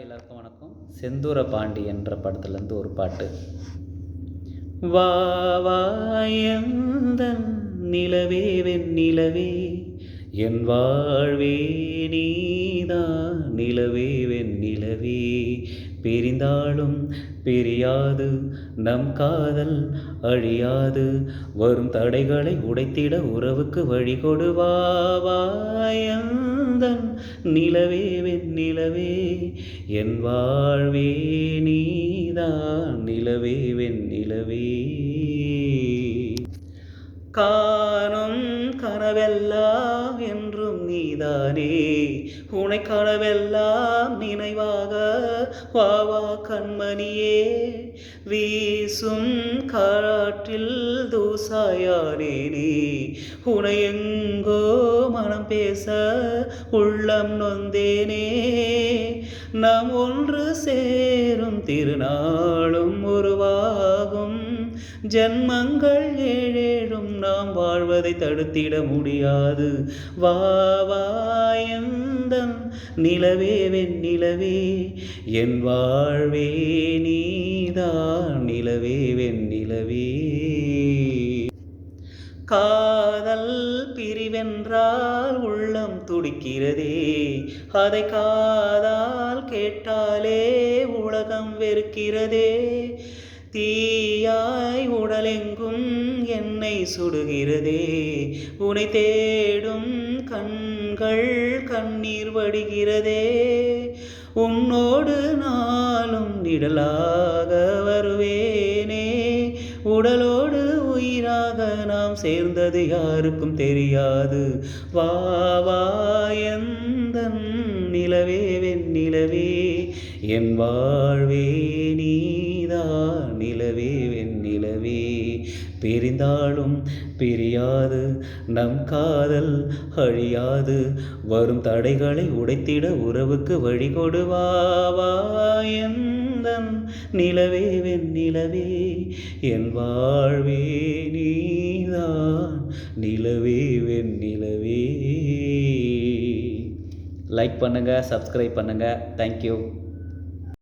எல்லாருக்கும் வணக்கம். செந்தூர பாண்டி என்ற படத்துலேருந்து ஒரு பாட்டு. வா வா எந்தன் நிலவே வெண்ணிலவே என் வாழ்வே நீதான் நிலவே வெண்ணிலவே பிரிந்தாலும் பிரியாது நம் காதல் அழியாது. வரும் தடைகளை உடைத்திட உறவுக்கு வழி கொடுவாயந்தன் நிலவே வெண் நிலவே என் வாழ்வே நீதான் நிலவே வெண்ணிலவே காணும் கனவெல்லாம் என்றும் நீதானே. உனை கனவெல்லாம் நினைவாக வாவா கண்மணியே. வீசும் காற்றில் தூசாயானேனே. உனை எங்கோ மனம் பேச உள்ளம் நொந்தேனே. நாம் ஒன்று சேரும் திருநாளும் உருவாகும். ஜென்மங்கள் ஏழே ஏழேழும் நாம் வாழ்வதை தடுத்திட முடியாது. வா வா எந்தன் நிலவே வெண்ணிலவே என் வாழ்வே நீதான் நிலவே வெண்ணிலவே காதல் பிரிவென்றால் உள்ளம் துடிக்கிறதே அதை காதால் கேட்டாலே உலகம் வெறுக்கிறதே. தீயாய் உடலெங்கும் சுடுகிறதே. உனை தேடும் கண்கள் கண்ணீர் வடிகிறதே. உன்னோடு நாளும் நிழலாக வருவேனே. உடலோடு உயிராக நாம் சேர்ந்தது யாருக்கும் தெரியாது. வா வா எந்த நிலவே வெண்ணிலவே என் வாழ்வே நீதான் நிலவே. பிரிந்தாலும் பிரியாது நம் காதல் அழியாது. வரும் தடைகளை உடைத்திட உறவுக்கு வழி கொடுவா வா எந்தன் நிலவே என் வாழ்வே நீதான் நிலவே வெண்ணிலவே லைக் பண்ணுங்கள் சப்ஸ்கிரைப் பண்ணுங்கள் தேங்க்யூ